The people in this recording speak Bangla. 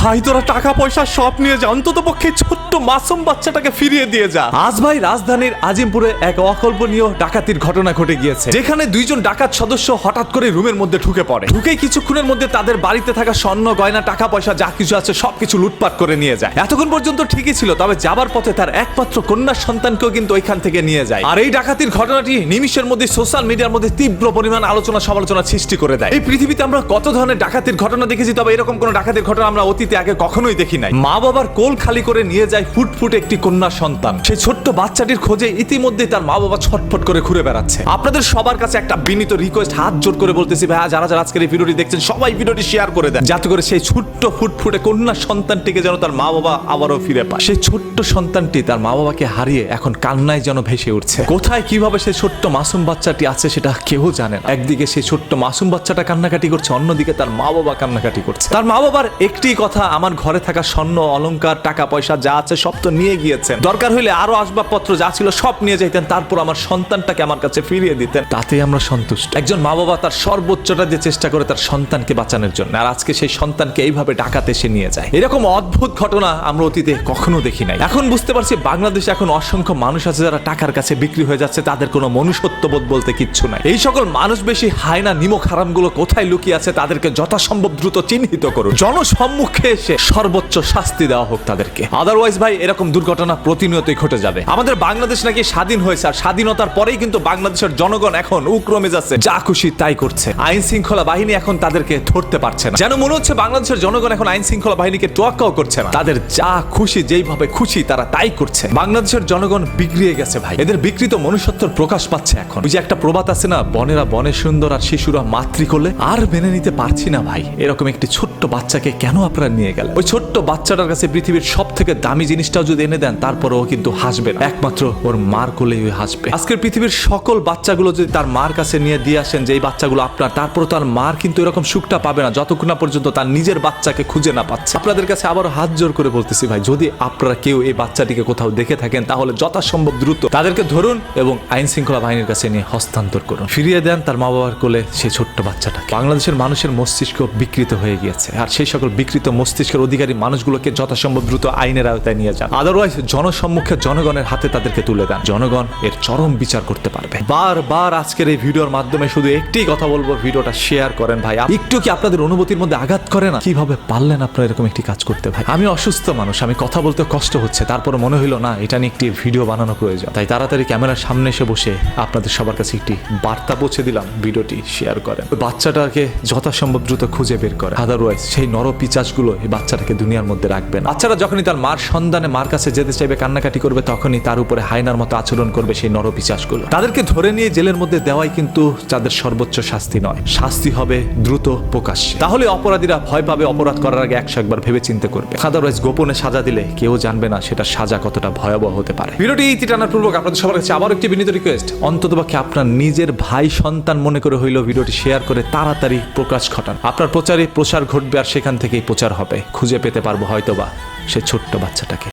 ভাই, তোরা টাকা, পয়সা সব নিয়ে যা, অন্তত পক্ষে ছোট্ট মাসুম বাচ্চাটাকে ফিরিয়ে দিয়ে যা। আজ ভাই রাজধানীর আজিমপুরে এক অকল্পনীয় ডাকাতির ঘটনা ঘটে গিয়েছে, যেখানে দুইজন ডাকাত সদস্য হঠাৎ করে রুমের মধ্যে ঢুকে পড়ে। ঢুকেই কিছুক্ষণের মধ্যে তাদের বাড়িতে থাকা স্বর্ণ, গয়না, টাকা, পয়সা যা কিছু আছে সবকিছু লুটপাট করে নিয়ে যায়। এতক্ষণ পর্যন্ত ঠিকই ছিল, তবে যাবার পথে তার একমাত্র কন্যা সন্তানকেও কিন্তু ওইখান থেকে নিয়ে যায়। আর এই ডাকাতির ঘটনাটি নিমিষের মধ্যে সোশ্যাল মিডিয়ার মধ্যে তীব্র পরিমাণ আলোচনা সমালোচনা সৃষ্টি করে দেয়। এই পৃথিবীতে আমরা কত ধরনের ডাকাতির ঘটনা দেখেছি, তবে এরকম কোন ডাকাতির ঘটনা আমরা অতীতে আগে কখনোই দেখি নাই। মা বাবার কোল খালি করে নিয়ে যায় ফুটফুট একটি কন্যা সন্তান। সেই ছোট্ট বাচ্চাটির খোঁজে ইতিমধ্যে তার মা বাবা ছটফট করে ঘুরে বেড়াচ্ছে। আপনাদের সবার কাছে একটা বিনীত রিকোয়েস্ট হাত জোর করে বলতেছি ভাই যারা যারা আজকের এই ভিডিওটি দেখছেন, সবাই ভিডিওটি শেয়ার করে দেন। যাতে করে সেই ছোট্ট ফুটফুটে কন্যা সন্তানটিকে যেন তার মা বাবা আবারও ফিরে পায়। সেই ছোট্ট সন্তানটি তার মা বাবাকে হারিয়ে এখন কান্নায় যেন ভেসে উঠছে। কোথায়, কীভাবে সেই ছোট্ট মাসুম বাচ্চাটি আছে সেটা কেউ জানে না। একদিকে সেই ছোট্ট মাসুম বাচ্চাটা কান্নাকাটি করছে, অন্যদিকে তার মা বাবা কান্নাকাটি করছে। তার মা বাবার একটি কথা আমার ঘরে থাকা স্বর্ণ, অলংকার, টাকা, পয়সা যা আছে সব তো নিয়ে গিয়েছেন। দরকার হলে আরও আসবাবপত্র যা ছিল সব নিয়ে যাইতেন, তারপর আমার সন্তানটাকে আমার কাছে ফিরিয়ে দিতেন। তাতেই আমরা সন্তুষ্ট। একজন মা বাবা তার সর্বোচ্চটা দিয়ে চেষ্টা করে তার সন্তানকে বাঁচানোর জন্য, আর আজকে সেই সন্তানকে এইভাবে ডাকাতে এসে নিয়ে যায়। এরকম অদ্ভুত ঘটনা আমরা অতীতে কখনো দেখি নাই। এখন বুঝতে পারছি বাংলাদেশে এখন অসংখ্য মানুষ আছে যারা টাকার কাছে বিক্রি হয়ে যাচ্ছে, তাদের কোনো মনুষ্যত্ববোধ বলতে কিচ্ছু নাই। এই সকল মানুষ বেশি হায়না নিমক হারামগুলো কোথায় লুকিয়ে আছে, তাদেরকে যথাসম্ভব দ্রুত চিহ্নিত করুন। জনসম্মুখে এসে সর্বোচ্চ শাস্তি দেওয়া হোক তাদেরকে। আদারওয়াইজ ভাই, এরকম দুর্ঘটনা প্রতিনিয়তই ঘটে যাবে। আমাদের বাংলাদেশ নাকি স্বাধীন হয়েছে, আর স্বাধীনতার পরেই কিন্তু বাংলাদেশের জনগণ এখন উক্রমে যাচ্ছে যা খুশি তাই করছে। আইন শৃঙ্খলা বাহিনী এখন তাদেরকে ধরতে পারছে না। যেন মনে হচ্ছে বাংলাদেশের জনগণ এখন আইন শৃঙ্খলা বাহিনীকে তোয়াক্কাও করছে না। তাদের যা খুশি, যেইভাবে খুশি তারা তাই করছে। বাংলাদেশের জনগণ বিগড়িয়ে গেছে ভাই। এদের বিকৃত মনুষ্যত্বর প্রকাশ পাচ্ছে এখন। ওই যে একটা প্রবাদ আছে না, বনেরা বনে সুন্দর আর শিশুরা মাতৃ করলে আর মেনে নিতে পারছি না ভাই। এরকম একটি ছোট্ট বাচ্চাকে কেন আপনারা নিয়ে গেলেন ওই ছোট্ট বাচ্চাটার কাছে পৃথিবীর সব থেকে দামি জিনিসটাও যদি এনে দেন তারপরে ও কিন্তু হাসবে না। একমাত্র ওর মার কোলেই ওই হাসবে। আজকের পৃথিবীর সকল বাচ্চাগুলো যদি তার মার কাছে নিয়ে দিয়ে আসেন যে এই বাচ্চাগুলো আপনার তারপরে তার মার কিন্তু এরকম সুখটা পাবে না, যতক্ষণ না পর্যন্ত তার নিজের বাচ্চাকে খুঁজে না পাচ্ছে। আপনাদের কাছে আবারও হাত জোর করে বলতেছি ভাই, যদি আপনারা কেউ এই বাচ্চাটিকে কোথাও দেখে থাকেন, তাহলে যথাসম্ভব দ্রুত তাদেরকে ধরুন এবং আইন শৃঙ্খলা বাহিনীর কাছে নিয়ে হস্তান্তর করুন। ফিরিয়ে দেন তার মা বাবার কোলে সেই ছোট্ট বাচ্চাটাকে। বাংলাদেশের মানুষের মস্তিষ্ক বিকৃত হয়ে গিয়েছে, আর সেই সকল বিকৃত মস্তিষ্কের অধিকারী মানুষগুলোকে যথাসম্ভব দ্রুত আইনের আওতায় নিয়ে যান। আদারওয়াইজ জনসম্মুখে জনগণের হাতে তাদেরকে তুলে দেন। জনগণ এর চরম বিচার করতে পারবে। বারবার আজকের এই ভিডিওর মাধ্যমে শুধু একটি কথা বলব, ভিডিওটা শেয়ার করেন ভাই। একটু কি আপনাদের অনুভূতির মধ্যে আঘাত করে না? কীভাবে পারলেন আপনারা এরকম একটি কাজ করতে ভাই? আমি অসুস্থ মানুষ, আমি কথা বলতে কষ্ট হচ্ছে। তারপরে মনে হলো না, এটা নিয়ে একটি ভিডিও বানানো প্রয়োজন। তাই তাড়াতাড়ি ক্যামেরার সামনে এসে বসে আপনাদের সবার কাছে একটি বার্তা পৌঁছে দিলাম, ভিডিওটি শেয়ার করেন। বাচ্চাটাকে যথাসম্ভব দ্রুত খুঁজে বের করে আদারওয়াইজ সেই নর পিচাচগুলো এই বাচ্চাটাকে দুনিয়ার মধ্যে রাখবেন বাচ্চারা যখনই তার মার সন্ধানে মার কাছে যেতে চাইবে, কান্নাকাটি করবে, তখনই তার উপরে হায়নার মতো আচরণ করবে সেই নর পিচাচগুলো তাদেরকে ধরে নিয়ে জেলের মধ্যে দেওয়াই কিন্তু তাদের সর্বোচ্চ শাস্তি নয়। শাস্তি হবে দ্রুত প্রকাশ্যে। তাহলে অপরাধীরা ভয় পাবে, অপরাধ করার আগে একশো একবার ভেবে চিন্তে করবে আদারওয়াইজ গোপনে সাজা দিলে কেউ জানবে না সেটা সাজা কতটা ভয়াবহ হতে পারে। ভিডিওটি ইতি টানার পূর্বক আপনাদের সবার কাছে আবার একটি বিনীত রিকোয়েস্ট অন্ততপক্ষে আপনার নিজের ভাই, সন্তান মনে করে হইলেও ভিডিওটি শেয়ার করে তাড়াতাড়ি প্রকাশ ঘটান। আপনার প্রচারে প্রসার ঘটবে আর সেখান থেকেই প্রচার হবে। খুঁজে পেতে পারব হয়তোবা সে ছোট্ট বাচ্চাটাকে।